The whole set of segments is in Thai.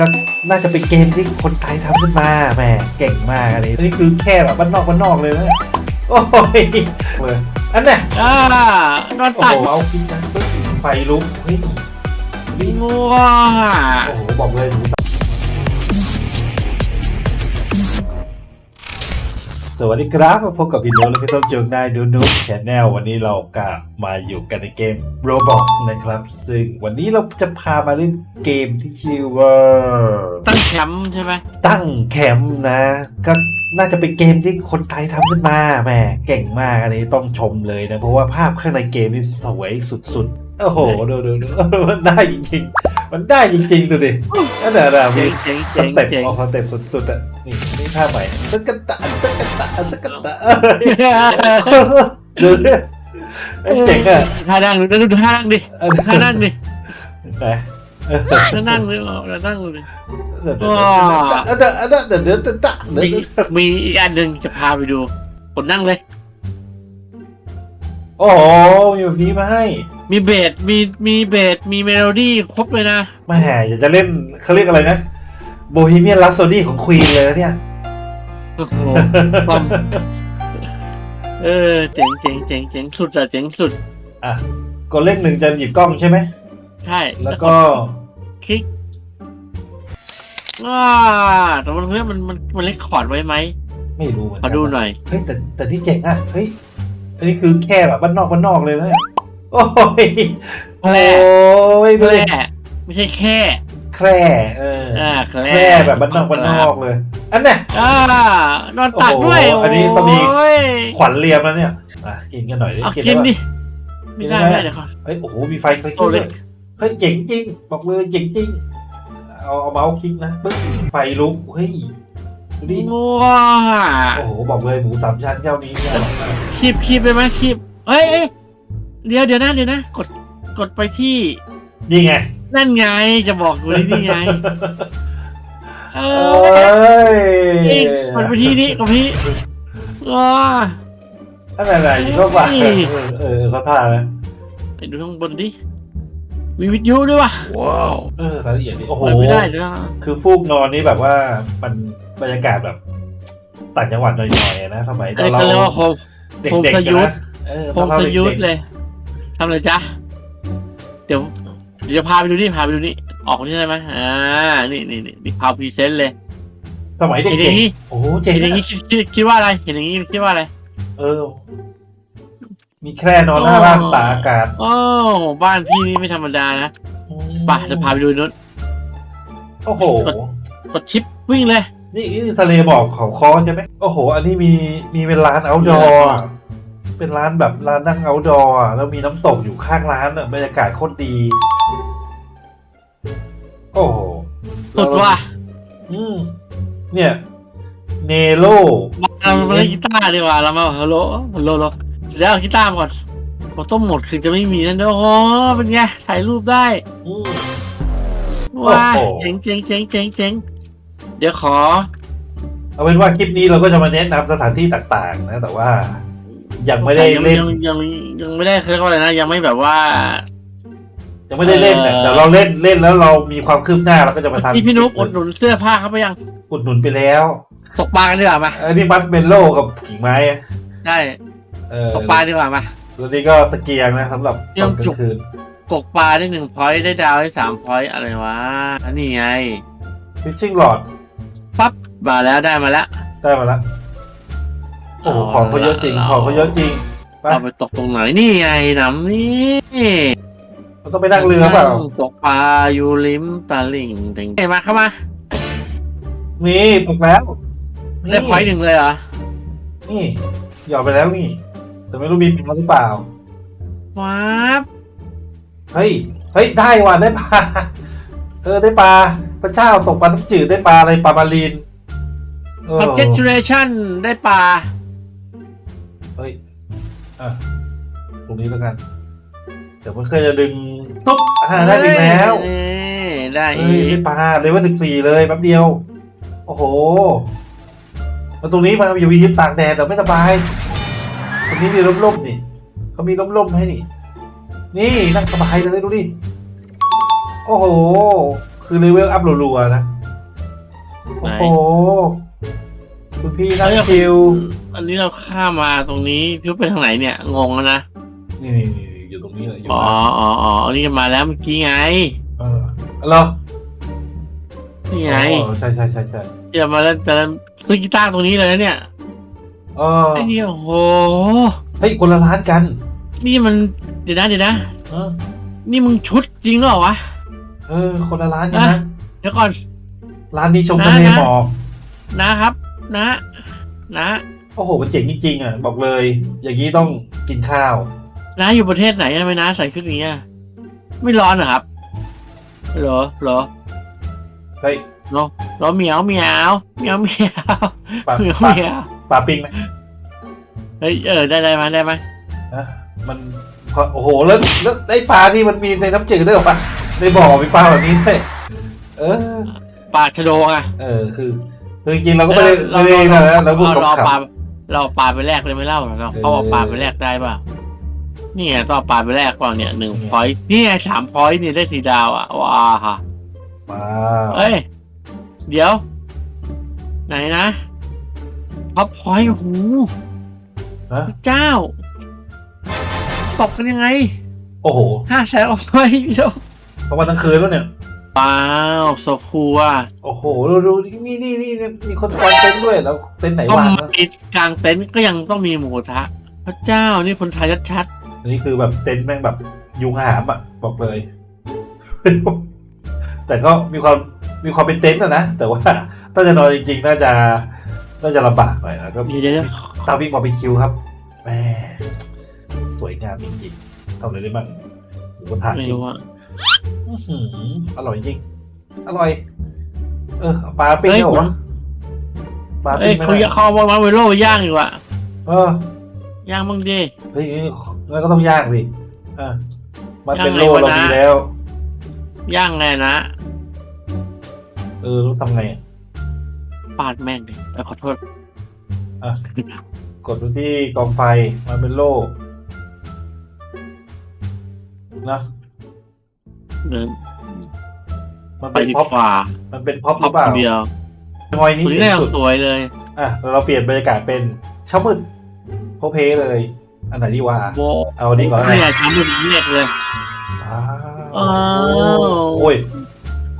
ก็น่าจะเป็นเกมที่คนไทยทำขึ้นมาแหมเก่งมากอันนี้อันนี้คือแค่แบบบ้านนอกบ้านนอกเลยนะเนี่ยโอ้ยเลยอันเนี้ยอ่านอนโอ้ตัดโหเอาคิดนะปึ๊บไฟลุกเฮ้ยนี่ง่วงอะ โอ้โหบอกเลยหนู สวัสดีครับมาพบกับพี่โน้ตและพี่ต้มเจงได้ดูนุ๊กชแนลวันนี้เรากลับมาอยู่กันในเกม Roblox นะครับ ซึ่งวันนี้เราจะพามาเล่นเกมที่ชื่อว่า ตั้งแคมป์ใช่ไหมตั้งแคมป์นะ ก็น่าจะเป็นเกมที่คนไทยทำขึ้นมาแหมเก่งมากอันนี้ต้องชมเลยนะ เพราะว่าภาพข้างในเกมนี่สวยสุดๆโอ้โหดูดูดูมันได้จริงๆ มันได้จริงๆดูดินั่นแหละมีเจ๋งสเจ๋งเต็ปเจ๋งออกสเต็ปสุดๆอะ นี่ท่าใหม่ตะกตะตะกตะตะกตะเจ๋งอะท่านั่งดูท่านั่งดิท่านั่งดิไหนนั่งดิเรานั่งดิเดี๋ยวเดี๋ยวเดี๋ยวเดี๋ยวมีอีกอันหนึ่งจะพาไปดูผมนั่งเลยโอ้โหมีแบบนี้มาให้ มีเบสมีมีเบสมีเมโลดี้ครบเลยนะแหมอยากจะเล่นเขาเรียกอะไรนะ โบฮีเมียนลักโซดี้ของควีนเลยนะเนี่ยโอ้โหความเออเจ๋งเจ๋งเจ๋งเจ๋งสุดอะเจ๋งสุด อะกดเลขหนึ่งจะหยิบกล้องใช่ไหม ใช่แล้วก็ คลิกอ่าแต่มันเพื่อนมันมันมันเล็กคอร์ดไว้ไหมไม่รู้เหมือนขอกัดูนะหน่อย เฮ้ยแต่แต่ที่เจ๋งอะ เฮ้ย อันนี้คือแค่แบบบ้านนอกบ้านนอกเลยนะเนี่ยโอ้ยแคร่โอ้ยแคดูดิร่ไม่ใช่แค่ แคร่เอออ่าแคร่แคร่แบบบ้านนอกบ้านนอกเลย อันเนี้ยอ่านอนตักด้วยโอ้โหอันนี้ต้องมีโยขวัญเรียมแล้วเนี่ยอะกินกันหน่อยดิเอากินกินได้ดิปะไม่ได้กินได้ไม่ได้เดี๋ยวก่อน เฮ้ยโอ้โหมีไฟไฟโซเล็กเฮ้ยเจ๋งจริง บอกเลยเจ๋งจริง เอาเอาเมาส์คลิกนะปึ๊บไฟลุกเฮ้ยดูดิง่วงอะโอ้โหบอกเลยหมูสามชั้นเจ้านี้เนี่ยคีบคีบไปไหมคีบเฮ้ยเอ้ยเดี๋ยวเดี๋ยวนะเดี๋ยวนะ กดกดไปที่นี่ไง นั่นไงจะบอกกูนี่นี่ไง เอเอ้อยนี่กดไปที่นี่กดไปที่ว้า อะไรอะไรก็ว่าเฮ้เอยอเออเขาท่านะไปดูข้างบนดิ มีวิทยุด้วยวะเออรายละเอียดนี่โอ้โห เปิดไม่ได้เลยนะคือฟูกนอนนี่แบบว่ามันบรรยากาศแบบต่างจังหวัดหน่อยๆนะสมัยอัตนอนนี้เราเขาเรียกว่าโฮมเด็กโฮมๆสกันยุทธนะเออโฮตอนมเราสยุทธเด็กๆเลยทำอะไรจ๊ะเดี๋ยวเดี๋ยวจะพาไปดูนี่พาไปดูนี่ออกนี่ได้ไหมอ่านี่นี่นี่นี่พาพรีเซนต์เลยสมัยเด็เห็นอย่ากงนี้ๆโอ้โหเจ๋งเห็นอย่างอะนี้คิดคิดคิดว่าอะไรเห็นอย่างนี้คิดว่าอะไรเออ มีแคร่นอนหน้าบ้านตากอากาศโอ้บ้านพี่นี่ไม่ธรรมดานะไปเดี๋ยวพาไปดูนู้นโอ้โห กดชิปวิ่งเลย นี่นี่ทะเลหมอกเขาคอใช่ไหมโอ้โห อันนี้มีมีเป็นร้าน outdoor อะ เป็นร้านแบบร้านนั่ง outdoor อะแล้วมีน้ำตกอยู่ข้างร้านอะบรรยากาศโคตรดี โอ้โหสุดว่ะอืมเนี่ย เนโลเรามาเล่นกีตาร์ดีกว่าเรามาฮัลโหลฮัลโหลฮัลโหลเดี๋ยวเอากีตาร์มาก่อนพอต้มหมดคือจะไม่มีนั่นด้วยโอ้โหเป็นไงถ่ายรูปได้อืม ว้าโอ้โห เจ๋งเจ๋งเจ๋งเจ๋งเจ๋งเดี๋ยวขอ เอาเป็นว่าคลิปนี้เราก็จะมาแนะนำสถานที่ต่างๆ นะ แต่ว่า ยังไม่ได้ยังเล่นยังยังยังไม่ได้เขาเรียกว่าอะไรนะ ยังไม่แบบว่า ยังไม่ได้เล่นเนี่ยเอ่อแต่เราเล่นเล่นแล้วเรามีความคืบหน้าเราก็จะมาทำพี่พี่นุ๊กอุดหนุนเสื้อผ้าเขาไปยัง อุดหนุนไปแล้ว ตกปลากันดีกว่ามาอันนี้มัสเมลโล่กับกิ่งไม้อะได้เออตกปลาดีกว่ามาแล้วนี่ก็ตะเกียงนะสำหรับตเรื่ออนงกลาจุกงคืนตกปลาได้หนึ่งพอยต์ได้ดาวได้สามพอยต์อะไรวะอันนี้ไงฟิชชิ่งหลอดปั๊บมาแล้วได้มาแล้วได้มาแล้ว โอ้โหของเขาเยอะจริงเราของเขาเยอะจริงไปเราไปตกตรงไหนนี่ไงหนำนี่เราต้องไปนั่งเรือเปล่าตกปลาอยู่ริมตลิ่งเต็งเฮ้ยมาเข้ามานี่ตกแล้วนี่ได้พอยต์หนึ่งเลยเหรอนี่หยอดไปแล้วนี่ แต่ไม่รู้มีปลาหรือเปล่าว้าบเฮ้ยเฮ้ยได้ว่ะได้ปลาเออได้ปลาพระเจ้าตกปลาน้ำจืดได้ปลาอะไรปลามารีนเออคอนเกตูเลชันได้ปลา เฮ้ย อะ ตรงนี้แล้วกัน เดี๋ยวมันเคยจะดึงตุ๊บอ่าได้อีกแล้วนี่ได้เฮ้อียได้กปลาเลยว่าถึงสี่เลยแป๊บเดียว โอ้โหมาตรงนี้มาอย่าไปยืนตากแดดเดี๋ยวไม่สบาย ตรงนี้มีร่มๆนี่เขามีร่มๆให้นี่ นี่นั่งสบายเลยดูดิ โอ้โหคคือเลเวลอัพรัวๆนะ โอ้โห คุณพี่นักคิว อันนี้เราข้ามมาตรงนี้พี่ว่าไปทางไหนเนี่ย งงแล้วนะ นี่นี่นี่อยู่ตรงนี้เลยอยู่อ๋อนะอ๋ออ๋ออันนี้มาแล้วเมื่อกี้ไง เออเหรอนี่ไงอ๋อใช่ใช่ใช่ใช่เดี๋ยวมาแล้วจะซื้อกีตาร์ตรงนี้เลยนะเนี่ยเออไอ้นี่โอ้โห เฮ้ยคนละร้านกันนี่มันเดี๋ยวนะเดี๋ยวนะ เออนี่มึงชุดจริงหรอวะ เออ คนละร้านกันนะเดี๋ยวก่อน ร้านนี้ชมทะเลนะนะหมอกนะครับ นะ นะโอ้โหมันเจ๋งจริงๆอะบอกเลย อย่างนี้ต้องกินข้าว น้าอยู่ประเทศไหนทำไมน้าใส่ชุดอย่างเงี้ยไม่ร้อนเหรอครับเหรอเหรอเฮ้ยเหรอเหรอเหมียวเหมียวเหมียวเหมียวปลาเหมียวปลาเหมียวปลาปิ้งไหมเฮ้ยเออได้ได้ไหมได้ไหมนะมันพอโอ้โหแล้วแล้วไอ้ปลานี่มันมีในน้ำจืดด้วยเหรอปะในบ่อมีปลาแบบนี้ด้วยเออ ปลาชะโดงอะเออคือคือจริงๆเราก็ไม่ได้เราไม่ได้นะแล้วพูดเรากับเราขับปลา เราปลาไปแลกเลยไม่เล่าเหรอเราเออเขาเอาปลาไปแลกได้ป่ะนี่ไงต้องเอาปลาไปแลกเปล่าเนี่ยหนึ่งนี่ไงพอยต์นี่ไงสามพอยต์นี่ได้สีดาวอะว้าฮะว้าเอ้ยเดี๋ยว ไหนนะท็อปพอยต์โอ้โหนะพระเจ้าตกกันยังไง โอ้โหห้าแสนโอ้ยเดี๋ยวประมาณทั้งคืนแล้วเนี่ย ว้าวโซคูอะโอ้โหดูดูนี่นี่นี่นี่มีคนกางเต็นท์ด้วยแล้วเต็นท์ไหนก็วางนะมีกลางเต็นท์ก็ยังต้องมีหมูกระทะพระเจ้านี่คนไทยชัดอันนี้คือแบบเต็นท์แม่งแบบยุงหามอะบอกเลย แต่ก็มีความมีความเป็นเต็นท์อะนะแต่ว่าถ้าจะนอนจริงๆน่าจะน่าจะลำบากหน่อยนะก็ๆเดี๋ยวเดี๋ยวเดี๋ยวเตาวิ่งบาร์บีคิวครับแหม่สวยงามจริงๆทำอะไรได้บ้างหมูกระทะไม่จริงรู้อะ อื้อหืออร่อยจริง อร่อย เออเอาปลาปิ้งเฮ้ยเหรอวะปลาเอ้ปิ้ยงเขาไม่อยากเขาเอามาเวโร่ย่างอยู่อะเออย่างบ้างดิ เฮ้ยงั้นก็ต้องย่างสิอะมันเป็นโลย่างไงวะเรานะ มีแล้ว ย่างไงนะเออรู้ทำไงอะปาดแม่งดิเอ้ยขอโทษกดดูที่กองไฟมันเป็นโลนะ เดินมันไปเป็นดีพ็อปกว่ามันเป็นพ็อปหพัรืบอเปล่าคนเดียวงอยนี้คนนี้เด่น่านสุดสวยเลยอะแล้วเราเปลี่ยนบรรยากาศเป็นเช้ามืดโพเพเลย อันไหนดีวะโบเอาอันนี้ก่อนเนี่นะยช้ำเป็นเรียกเลย อ้าวอ้าวโอ้ย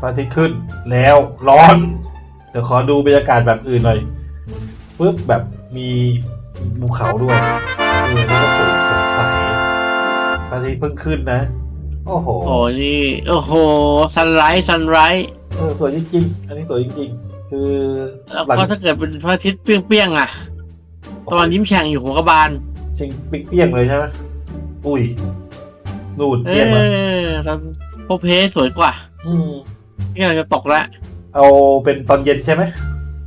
พระอาทิตย์ขึ้นแล้วร้อน เดี๋ยวขอดูบรรยากาศแบบอื่นหน่อยปุ๊บแบบมีภูเขาด้วยเออแล้วก็ปลูกสดใสพระอาทิตย์เพิ่งขึ้นนะ โอ้โหโอ้นี่โอ้โหซันไรส์ซันไรส์เออสวยจริงๆอันนี้สวยจริงๆคือแล้วหลังก็ถ้าเกิดเป็นพระอาทิตย์เปรี้ยงๆอะตะวันยิ้มแฉ่งอยู่หัวกระบาลจริงปิ๊กเปี้ยงเลยใช่ไหมอุ้ยนูดเอเปี้ยงมาอตอนโพเพสวยกว่า อืมที่กำลังจะตกแล้วเอาเป็นตอนเย็นใช่ไหม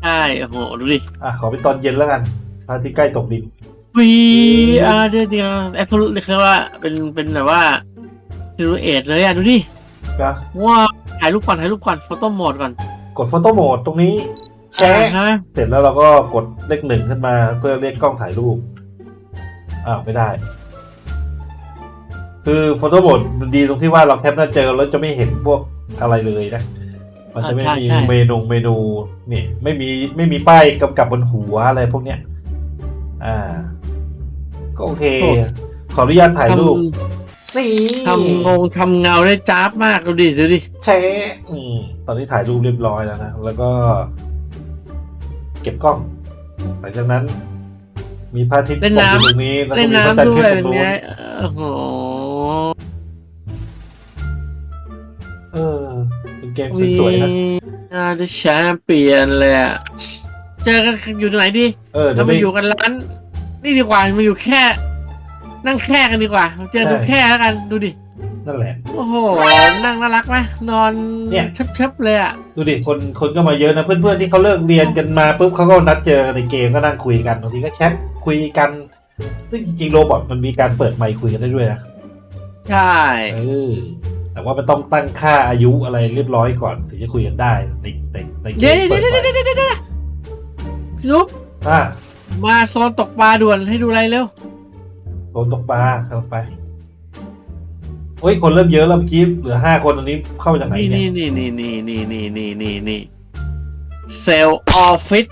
ใช่โอ้โหดูดิอะขอเป็นตอนเย็นแล้วกันพระอาทิตย์ใกล้ตกดินวีอาร์เดียแอปเปิลเรียกว่าเป็นเป็นแบบว่า ซิลูเอทเลยอะ ดูดินะว้าวถ่ายรูปก่อนถ่ายรูปก่อนโฟโต้โหมดก่อนกดโฟโต้โหมดตรงนี้แชร์ใช่ไหมเสร็จแล้วเราก็กดเลขหนึ่งขึ้นมาเพื่อเรียกกล้องถ่ายรูป อ้าว ไม่ได้ คือโฟโต้โหมดมันดีตรงที่ว่าเราแคปหน้าเจอแล้วจะไม่เห็นพวกอะไรเลยนะ มันจะไม่มีเมนูเมนูเนี่ยไม่มีไม่มีป้ายกำกับบนหัวอะไรพวกเนี้ย อ่า ก็โอเค ขออนุญาตถ่ายรูปท นี่ำทำงงทำเงาได้จ้าบมากดูดิดูดิแชร์อืมตอนนี้ถ่ายรูปเรียบร้อยแล้วนะ แล้วก็ เก็บกล้อง หลังจากนั้น มีพระอาทิตย์ตกอยู่ตรงนี้ แล้วก็เล่นมีพระจันทน้ำร์ด้วขึ้นยตรงนู้นเนี่ยโอ้โหเออ เป็นเกมสวยๆนะอาร์เดแชมเปียนเลยอะเจอกันอยู่ตรงไหนดีเออเดี๋ยเราวมาไปอยู่กันร้าน นี่ดีกว่ามาอยู่แค่ นั่งแค่กันดีกว่า เจอดูใช่แค่แล้วกันดูดิ นั่นแหละ โอ้โห นั่งน่ารักไหมนอนเนี่ย ชับๆเลยอะ ดูดิคนคนก็มาเยอะนะเพื่อนๆที่เขาเลิกเรียนกันมาปุ๊บเขาก็นัดเจอกันในเกมก็นั่งคุยกันบางทีก็แชทคุยกัน ซึ่งจริงๆโรบอทมันมีการเปิดไมค์คุยกันได้ด้วยนะใช่ เออแต่ว่ามันต้องตั้งค่าอายุอะไรเรียบร้อยก่อนถึงจะคุยกันได้ในในในเกเดี๋ยวมเดี๋ยวเปิดเดี๋ยวไมเดี๋ยวค์เดี๋ยวเดี๋ยวพี่นุ๊กอะมาโซนตกปลาด่วนให้ดูอะไรเร็ว โดนตกปลากำลังไปเฮ้ยคนเริ่มเยอะแล้วเมื่อกี้เหลือห้าคนตอนนี้เข้ามาจากไหนนี่เนี่ยนี่นี่นี่นี่นี่นี่นี่นี่นี่เซลล์ออฟฟิศ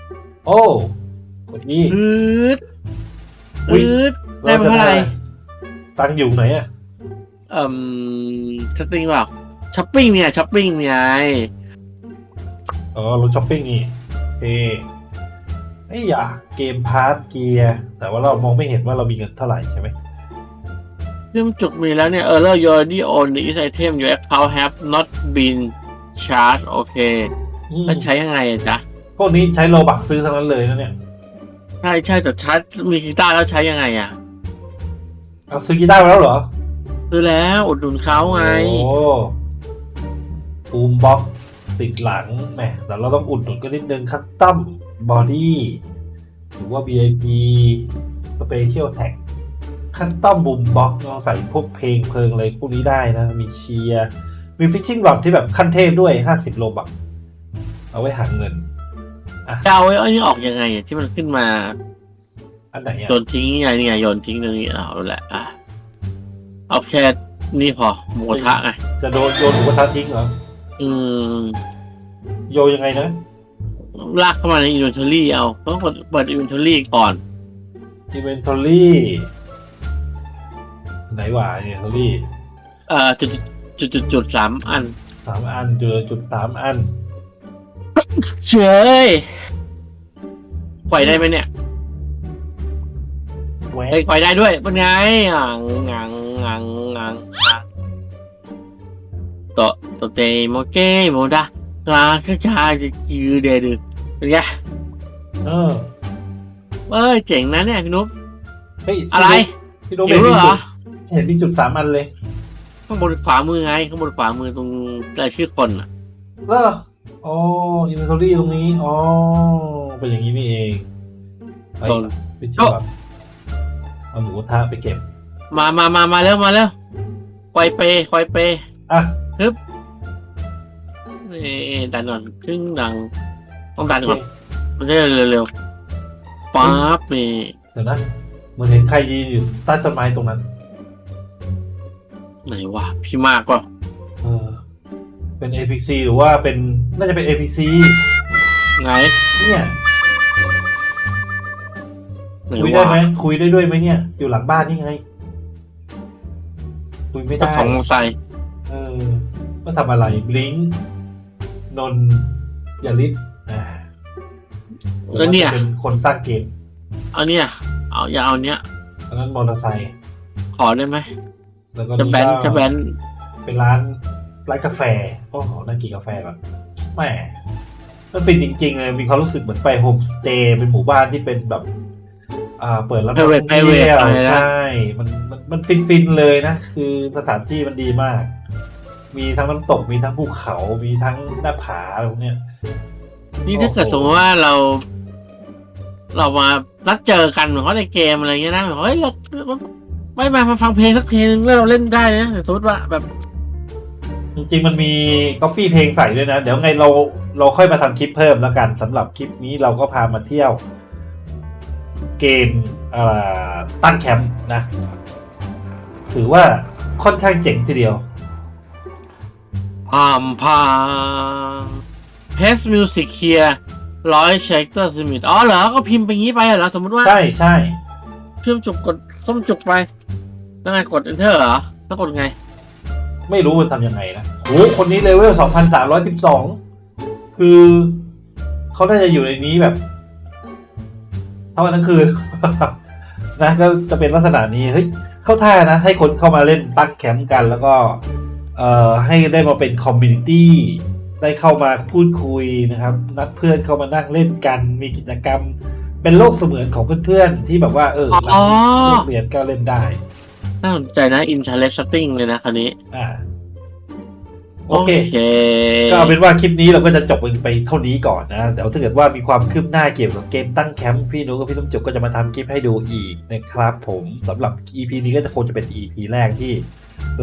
โอ้กดนี่อืดอุ๊ยอืดได้มาเท่าไหร่ตังค์อยู่ไหนอะเอ่มสตริงเปล่าช้อปปิ้งเนี่ยช้อปปิ้งเนี่ยไงอ๋อรถช้อปปิ้งนี่เอ ไอ้ยอย่าเกมพาร์ทเกียร์แต่ว่าเรามองไม่เห็นว่าเรามีเงินเท่าไหร่ใช่ไหมเรื่องจุกมีแล้วเนี่ย error you already own this item your account have not been charged โอเคอืมแล้วใช้ยังไงอะจ๊ะ พวกนี้ใช้โลบักซื้อทั้งนั้นเลยนะเนี่ย ใช่ใช่แต่ชาร์จมีกีตาร์แล้วใช้ยังไงอะ เอาซื้อกีตาร์มาแล้วเหรอ ซื้อแล้วอุดหนุนเขาไง โอ้บูมบ็อกติดหลังแหมแต่เราต้องอุดหนุนกันนิดนึงคัสตัม บอดี้หรือว่า VIP Special Tag คัสตัมบูมบ็อกเราใส่พวกเพลงเพลิงอะไรพวกนี้ได้นะ มีเชียร์มีฟิชชิ่งหลอดที่แบบขั้นเทพด้วย 50 โลบักเอาไว้หาเงินจะเอาไอ้อันนี้ออกยังไงอะที่มันขึ้นมา อันไหนอะโยนทิ้งไงนี่ไงโยนทิ้งตรงนี้เอาแหละอะเอาแค่นี่พอหมูกระทะไงจะโดนโยนหมูกระทะทิ้งเหรออืมโยนยังไงนะ ลากเข้ามาในอินเวนทอรี่เอาต้องกดเปิดอินเวนทอรี่ก่อน Inventory ไหนวะ Inventory เอ่อจุดจุดจุดจุดสามอันสามอันเจอจุดสามอันเฉยไฟได้ไหมเนี่ยแหวเฮ้ยไฟได้ด้วยเป็นไงงังงังงังงังงังโตโตเตโมเกโมดะ กลาคือชาจะกิวเดดึกเป็นไงเออเอ้ยเจ๋งนะเนี่ยพี่นุ๊กเฮ้ยอะไรพี่นุ๊กหิเห็วนมีเหรจุอดเห็นมีจุดสามอันเลยข้างบนขวามือไงข้างบนขวามือตรงรายชื่อคนอะเหรออ๋อ inventory ตรงนี้อ๋อเป็นอย่างนี้นี่เองไปโดนไปชิมแบบเอาหมูกระทะไปเก็บ มามามามาแล้วมาแล้วควายเปย์ควายเปย์อะฮึบ นี่ดันก่อนครึ่งดัง ต้องดันก่อนมันจะได้เร็วๆป๊าบนี่เดี๋ยวนะเหมือนเห็นใครยืนอยู่ใต้ต้นไม้ตรงนั้น ไหนวะพี่มากเปล่าเออ เป็น APC หรือว่าเป็นน่าจะเป็น APC ไหนเนี่ยไหนคุยได้วะไหมคุยได้ด้วยไหมเนี่ย อยู่หลังบ้านนี่ไง คุยไม่เจ้าได้ของมอเตอร์ไซค์เออว่าทำอะไรบลิงค์ นนท์ยาลิศอ่าแล้วเนี่ยเป็นคนสร้างเกมเอาเนี่ย เอาอย่าเอาเนี้ยอันนั้นมอเตอร์ไซค์ขอได้ไหม แล้วก็จะแบนก็จะแบนเป็นร้านร้านกาแฟโอ้โหนั่งกินกาแฟก่อนแหมมันฟินจริงๆเลยมีความรู้สึกเหมือนไปโฮมสเตย์เป็นหมู่บ้านที่เป็นแบบ อ่า เปิดรับนักท่อง private เที่ยวอะไรนะ ใช่ มันมันมันฟินฟินๆเลยนะ คือสถานที่มันดีมาก มีทั้งน้ำตกมีทั้งภูเขามีทั้งหน้าผาอะไรพวกเนี้ยนี่ถ้าเกิดสมมติว่าเรา เรามานัดเจอกันเหมือนเขาในเกมอะไรเงี้ยนะแบบเฮ้ยเราไม่มามาฟังเพลงสักเพลงนึงแล้วเราเล่นได้นะแต่สมมติว่าแบบ จริงๆมันมีก๊อปปี้เพลงใส่ด้วยนะ เดี๋ยวไงเราเราค่อยมาทำคลิปเพิ่มแล้วกันสำหรับคลิปนี้เราก็พามาเที่ยว เกมอ่าตั้งแคมป์นะ ถือว่าค่อนข้างเจ๋งทีเดียว พามพามเพสมิวสิกเคลียร์ร้อยเชคเตอร์สมิธอ๋อเหรอ ก็พิมพ์ไปงี้ไปเหรอ สมมติว่า ใช่ใช่เชื่อมจุกกดส้มจุกไป แล้วไงกด enter เหรอ แล้วกดไง ไม่รู้มันทำยังไงนะโหคนนี้เลเวลสองพันสามร้อยสิบสองคือ เขาน่าจะอยู่ในนี้แบบทั้งวันทั้งคืน นะก็จะเป็นลักษณะนี้ เฮ้ย เข้าท่านะ ให้คนเข้ามาเล่นตั้งแคมป์กันแล้วก็เอ่อ ให้ได้มาเป็นคอมมูนิตี้ได้เข้ามาพูดคุยนะครับนัดเพื่อนเข้ามานั่งเล่นกันมีกิจกรรม เป็นโลกเสมือนของเพื่อนๆที่แบบว่าเออหลัอ๋องเลิกเรียนก็เล่นได้น่าสนใจนะ interesting เลยนะคันนี้ อ่าโอเคเคก็เอาเป็นว่าคลิปนี้เราก็จะจบไปเท่านี้ก่อนนะ เดี๋ยวถ้าเกิดว่ามีความคืบหน้าเกี่ยวกับเกมตั้งแคมป์พี่นุ้กับพี่ต้มจุกก็จะมาทำคลิปให้ดูอีกนะครับผมสำหรับ EP นี้ก็จะคงจะเป็น EP แรกที่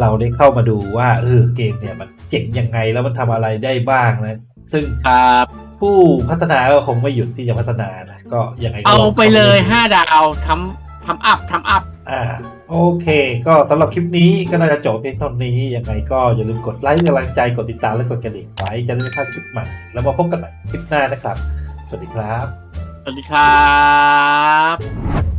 เราได้เข้ามาดูว่าเออเกมเนี่ยมันเจ๋งยังไงแล้วมันทำอะไรได้บ้างนะ ซึ่งครับผู้พัฒนาก็คงไม่หยุดที่จะพัฒนานะ ก็ยังไงก็เอาลงไปเลยข้มดูห้าดาวทำทำอัพทำอัพอ่าโอเค ก็สำหรับคลิปนี้ก็น่าจะจบเพียงเท่านี้ ยังไงก็อย่าลืมกดไลค์กำลังใจกดติดตามและกดกระดิ่งไว้จะได้ไม่พลาดคลิปใหม่ แล้วมาพบกันใหม่คลิปหน้านะครับ สวัสดีครับ สวัสดีครับ